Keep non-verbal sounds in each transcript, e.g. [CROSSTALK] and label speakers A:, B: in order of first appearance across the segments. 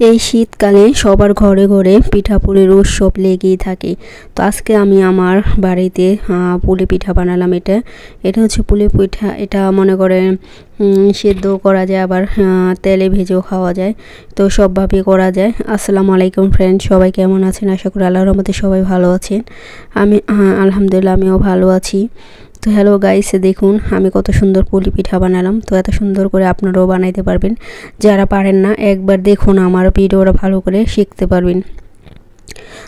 A: এই শীতকালে সবার ঘরে ঘরে পিঠাপুলির উৎসব লেগেই থাকে। তো আজকে আমি আমার বাড়িতে পুলি পিঠা বানালাম এটা। এটা হচ্ছে পুলি পিঠা। এটা মনে করে সেদ্ধ করা যায় আবার তেলে ভেজেও খাওয়া যায়। তো সবভাবে করা যায়। আসসালামু আলাইকুম ফ্রেন্ড সবাই কেমন আছেন? আশা করি আল্লাহর রহমতে সবাই ভালো আছেন। আমি আলহামদুলিল্লাহ আমিও ভালো আছি। তো হ্যালো গাইস দেখুন, আমি কত সুন্দর পুলি পিঠা বানালাম। তো এত সুন্দর করে আপনারাও বানাইতে পারবেন। যারা পারেন না, একবার দেখুন আমার ভিডিওটা ভালো করে শিখতে পারবেন।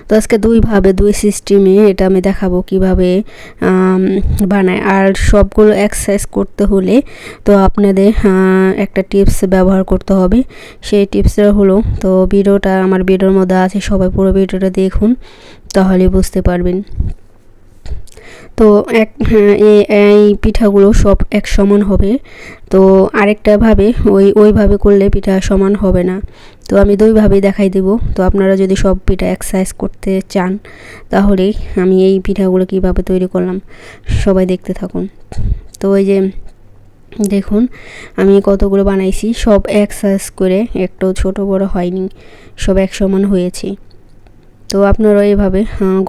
A: তো আজকে দুইভাবে দুই সিস্টেমে এটা আমি দেখাবো কীভাবে বানায়। আর সবগুলো এক্সারসাইজ করতে হলে তো আপনাদের একটা টিপস ব্যবহার করতে হবে। সেই টিপসটা হলো, তো ভিডিওটা আমার ভিডিওর মধ্যে আছে, সবাই পুরো ভিডিওটা দেখুন, তাহলে বুঝতে পারবেন। তো এক এই পিঠাগুলো সব এক সমান হবে। তো আরেকটাভাবে ওই, ওইভাবে করলে পিঠা সমান হবে না। তো আমি দুইভাবেই দেখাই দেব। তো আপনারা যদি সব পিঠা এক্সারসাইজ করতে চান, তাহলে আমি এই পিঠাগুলো কীভাবে তৈরি করলাম, সবাই দেখতে থাকুন। তো ওই যে, দেখুন, আমি কতগুলো বানাইছি। সব এক্সারসাইজ করে, একটু ছোট বড় হয়নি, সব এক সমান হয়েছে। তো আপনারাও এভাবে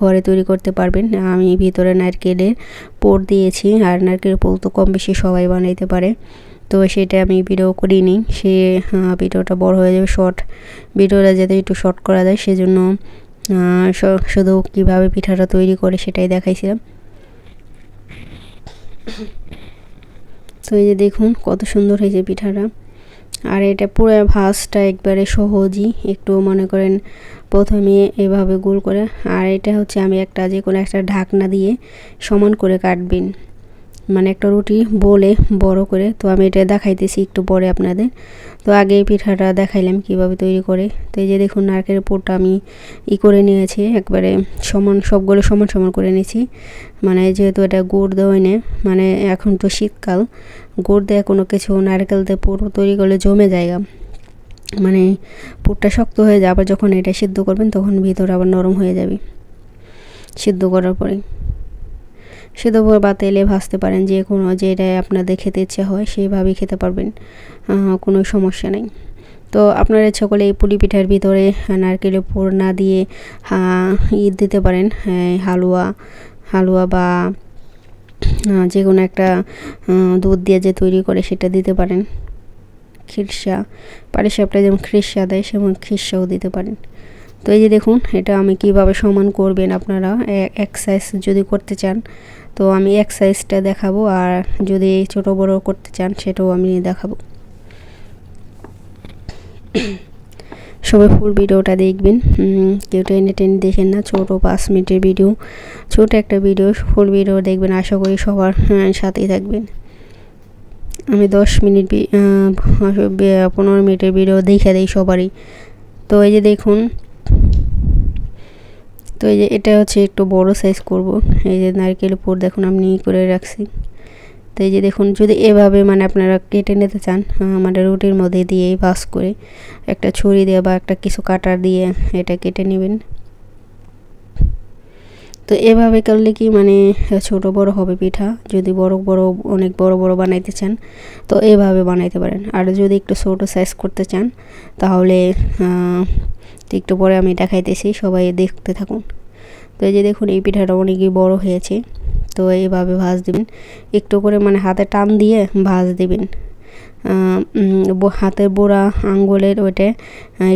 A: ঘরে তৈরি করতে পারবেন। আমি ভিতরে নারকেলের পোর দিয়েছি, আর নারকেলের পোল তো কম বেশি সবাই বানাইতে পারে। তো সেটা আমি ভিডিও করিনি, সে ভিডিওটা বড় হয়ে যাবে, শর্ট ভিডিওটা যাতে একটু শর্ট করা যায়, সেজন্য শুধু কীভাবে পিঠাটা তৈরি করে সেটাই দেখাইছিলাম। তো এই যে দেখুন, কত সুন্দর হয়েছে পিঠাটা। আর এটা পুরো ভাজটা একবারে সহজই একটু মনে করেন প্রথমে এভাবে গোল করে, আর এটা হচ্ছে আমি একটা যে কোনো একটা ঢাকনা দিয়ে সমান করে কাটবেন। মানে একটা রুটি বলে বড় করে। তো আমি এটা দেখাইতেছি একটু পরে আপনাদের। তো আগে পিঠাটা দেখাইলাম কীভাবে তৈরি করে। তো এই যে দেখুন, নারকেলের পোরটা আমি ই করে নিয়েছি, একবারে সমান, সবগুলো সমান সমান করে নিয়েছি। মানে যেহেতু এটা গুড় দেওয়াই নেই মানে এখন তো শীতকাল, গুড় দেয় কোনো কিছু নারকেল দিয়ে পুরো তৈরি করলে জমে জায়গা। মানে পুরটা শক্ত হয়ে যায়, আবার যখন এটা সিদ্ধ করবেন তখন ভিতর আবার নরম হয়ে যাবে সিদ্ধ করার পরে। সিদ্ধ করে বা তেলে ভাজতে পারেন যে কোনো যেটাই আপনাদের খেতে ইচ্ছে হয় সেইভাবেই খেতে পারবেন। কোনো সমস্যা নেই। তো আপনারা ইচ্ছা করলে এই পুলি পিঠার ভিতরে নারকেলের পুর না দিয়ে ঈদ দিতে পারেন। হালুয়া হালুয়া বা যে কোনো একটা দুধ দিয়ে যে তৈরি করে সেটা দিতে পারেন। খিরসা, পাটিসাপটা যেমন খিরসা দেয়, সেমন খিরসাও দিতে পারেন। তো এই যে দেখুন, এটা আমি কীভাবে সমান করবেন আপনারা? এক সাইজ যদি করতে চান, তো আমি এক সাইজটা দেখাবো আর যদি ছোট বড় করতে চান, সেটাও আমি দেখাবো। সবাই ফুল ভিডিওটা দেখবেন। কেউ টেনে টেনে দেখেন না, ছোটো পাঁচ মিনিটের ভিডিও ছোট একটা ভিডিও ফুল ভিডিও দেখবেন, আশা করি সবার সাথেই থাকবেন। আমি দশ মিনিট পনেরো মিনিটের ভিডিও দেখে দিই সবারই। তো এই যে দেখুন তো এই যে এটা হচ্ছে একটু বড় সাইজ করব। এই যে নারকেল উপর দেখুন আমি করে রাখছি। তো এই যে দেখুন, যদি এভাবে মানে আপনারা কেটে নিতে চান মানে রুটির মধ্যে দিয়ে ভাস করে একটা ছুরি দিয়ে বা একটা কিছু কাটার দিয়ে এটা কেটে নেবেন। তো এভাবে করলে কি মানে ছোট বড় হবে পিঠা। যদি বড় বড়, অনেক বড় বড় বানাইতে চান, তো এভাবে বানাইতে পারেন। আর যদি একটু ছোটো সাইজ করতে চান, তাহলে একটু পরে আমি দেখাইতেছি, সবাই দেখতে থাকুন। তো এই যে দেখুন, এই পিঠাটা অনেকই বড় হয়েছে, তো এইভাবে ভাজ দিবেন। একটু করে মানে হাতে টান দিয়ে ভাজ দিবেন। হাতের বোড়া আঙ্গুলের ওইটা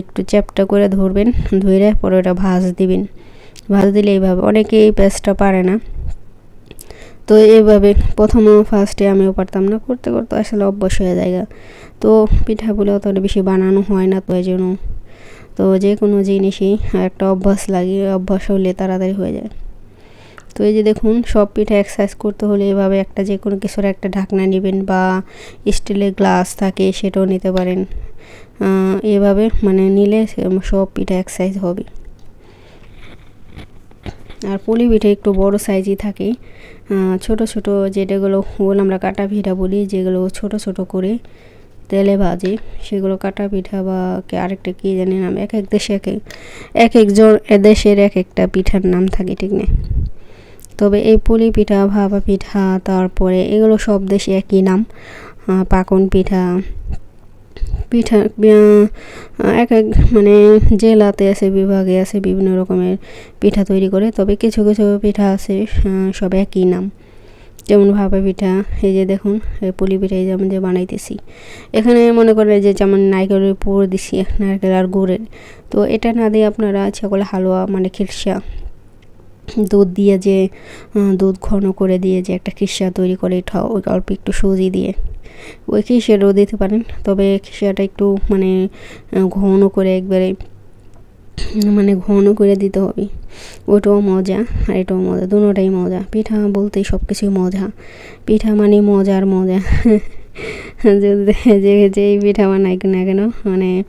A: একটু চ্যাপটা করে ধরবেন ধরে পরে ওটা ভাজ দিবেন। ভাজ দিলে এইভাবে, অনেকে এই পেস্টটা পারে না। তো এইভাবে প্রথম ফার্স্টে আমিও পারতাম না, করতে করতে আসলে অভ্যাস হয়ে যায় তো পিঠাগুলো অতটা বেশি বানানো হয় না, তো এই জন্য তো যে কোনো জিনিসই একটা অভ্যাস লাগে অভ্যাস হলে তাড়াতাড়ি হয়ে যায়। তো এই যে দেখুন, সব পিঠা এক্সারসাইজ করতে হলে এভাবে একটা যে কোনো কিছুর একটা ঢাকনা নেবেন বা স্টিলের গ্লাস থাকে সেটাও নিতে পারেন। এভাবে মানে নিলে সব পিঠা এক্সারসাইজ হবে। আর পুলি পিঠে একটু বড় সাইজই থাকে। ছোট ছোট যেটাগুলো গোল আমরা কাটা পিঠা বলি, যেগুলো ছোট ছোট করে তেলে ভাজে, সেগুলো কাটা পিঠা বা আরেকটা কী জানি নাম, এক এক দেশে এক এক একজন দেশের এক একটা পিঠার নাম থাকে, ঠিক না তবে এই পুলি পিঠা, ভাপা পিঠা, তারপরে এগুলো সব দেশে একই নাম পাকন পিঠা পিঠা এক এক মানে জেলাতে আছে, বিভাগে আছে, বিভিন্ন রকমের পিঠা তৈরি করে, তবে কিছু কিছু পিঠা আছে সব একই নাম। যেমন ভাপা পিঠা, এই যে দেখুন পুলি পিঠা এই যেমন যে বানাইতেছি। এখানে মনে করেন যে যেমন নারকেলের পুর দিছি, নারকেল আর গুড়ের। তো এটা না দিয়ে আপনারা করলে হালুয়া মানে খিরসা দুধ দিয়ে যে দুধ ঘন করে দিয়ে যে একটা খিরসা তৈরি করে, এটা ওই অল্প একটু সুজি দিয়ে। ওই খিরসাটাও দিতে পারেন, তবে খিরসাটা একটু মানে ঘন করে একবারে মানে ঘন করে দিতে হবে। ওটাও মজা আর এটাও মজা, দুটোটাই মজা। পিঠা বলতেই সব কিছুই মজা। পিঠা মানে মজার মজা। [LAUGHS] যে যেই পিঠা বানাই না কেন মানে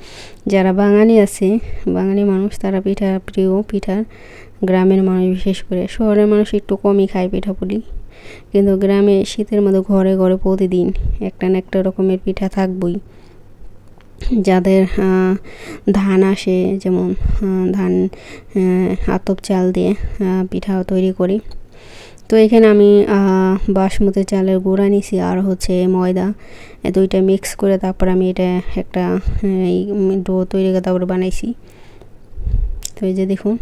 A: যারা বাঙালি আছে, বাঙালি মানুষ, তারা পিঠা প্রিয়। পিঠার গ্রামের মানুষ বিশেষ করে। শহরের মানুষ একটু কমই খায় পিঠা পুলি। কিন্তু গ্রামে শীতের মধ্যে ঘরে ঘরে প্রতিদিন একটা না একটা রকমের পিঠা থাকবই। যাদের ধান আসে, যেমন ধান আতপ চাল দিয়ে পিঠা তৈরি করি। তো এখানে আমি বাসমতি চালের গুঁড়া নিছি আর হচ্ছে ময়দা। দুইটা মিক্স করে তারপর আমি এটা একটা ডো তৈরি করে তারপর বানাইছি। তো এই যে দেখুন।